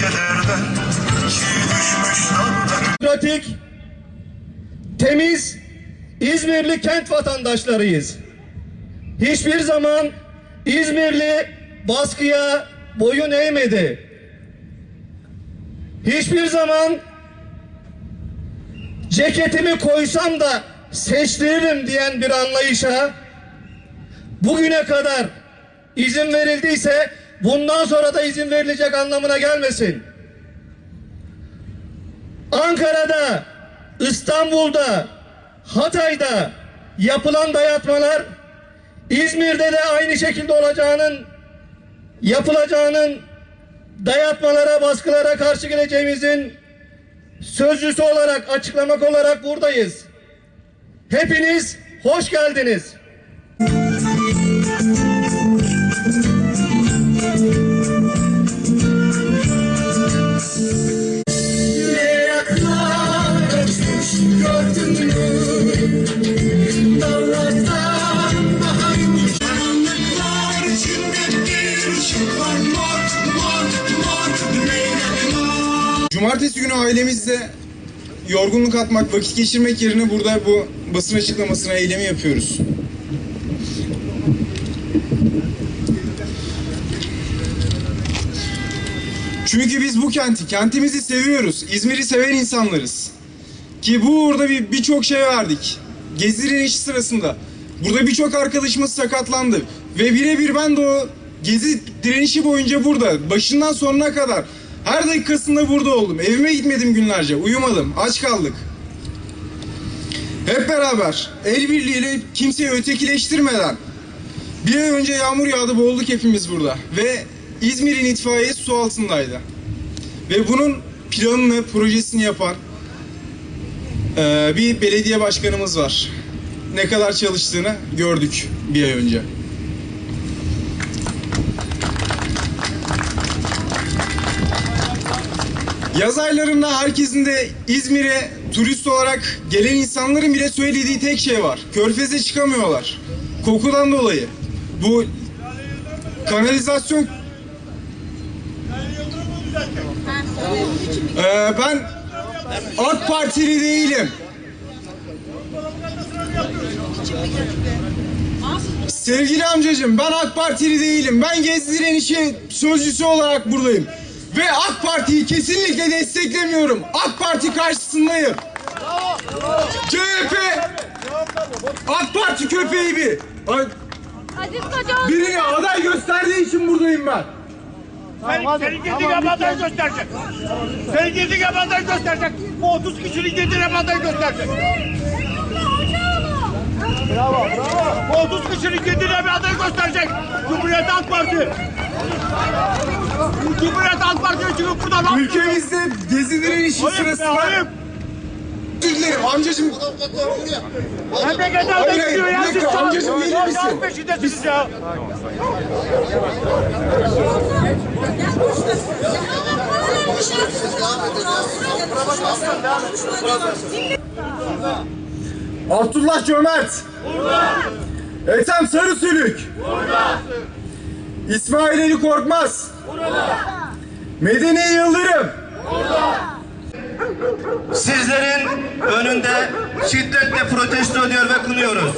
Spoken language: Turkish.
kederden Çiğ düşmüş demokratik, temiz, İzmirli kent vatandaşlarıyız. Hiçbir zaman İzmirli baskıya boyun eğmedi. Hiçbir zaman ceketimi koysam da seçtiririm diyen bir anlayışa bugüne kadar izin verildiyse bundan sonra da izin verilecek anlamına gelmesin. Ankara'da, İstanbul'da, Hatay'da yapılan dayatmalar İzmir'de de aynı şekilde olacağının yapılacağının dayatmalara, baskılara karşı geleceğimizin sözcüsü olarak, açıklamak olarak buradayız. Hepiniz hoş geldiniz. Cumartesi günü ailemizle yorgunluk atmak, vakit geçirmek yerine burada bu basın açıklamasına eylemi yapıyoruz. Çünkü biz bu kenti, kentimizi seviyoruz. İzmir'i seven insanlarız. Ki bu uğurda bir birçok şey verdik. Gezi direnişi sırasında. Burada birçok arkadaşımız sakatlandı. Ve birebir ben de o gezi direnişi boyunca burada. Başından sonuna kadar. Her dakikasında burada oldum. Evime gitmedim günlerce. Uyumadım. Aç kaldık. Hep beraber el birliğiyle kimseyi ötekileştirmeden bir ay önce yağmur yağdı boğulduk hepimiz burada. Ve İzmir'in itfaiyesi su altındaydı. Ve bunun planını, projesini yapan ee, bir belediye başkanımız var. Ne kadar çalıştığını gördük bir ay önce. Yaz aylarında herkesin de İzmir'e turist olarak gelen insanların bile söylediği tek şey var. Körfeze çıkamıyorlar. Kokudan dolayı. Bu kanalizasyon Ee, ben AK Partili değilim. Sevgili amcacığım ben AK Partili değilim. Ben Gezi direnişi sözcüsü olarak buradayım. Ve AK Parti'yi kesinlikle desteklemiyorum. AK Parti karşısındayım. CHP AK Parti köpeği bir. Birini aday gösterdiği için buradayım ben. Senin, senin girdiğin adayı gösterecek. Senin girdiğin adayı gösterecek. Bu 30 kişinin girdiğin adayı gösterecek. Bravo, bravo. Bu 30 kişinin girdiğin adayı gösterecek. Cumhuriyet Halk Parti. Cumhuriyet Halk Parti'ye çıkıp buradan Ülkemizde gezi direnişi Ayıp be, dilerim amcacığım. Memleket halde Hayır, hayır, gidiyor ya. Siz sağ- amcacığım, gelir Ya, misin? peşindesiniz ya. Abdullah Cömert. Burada. Ethem Sarısülük. Burada. İsmail Ali Korkmaz. Burada. Medeni Yıldırım. Sizlerin önünde şiddetle protesto ediyor ve kınıyoruz.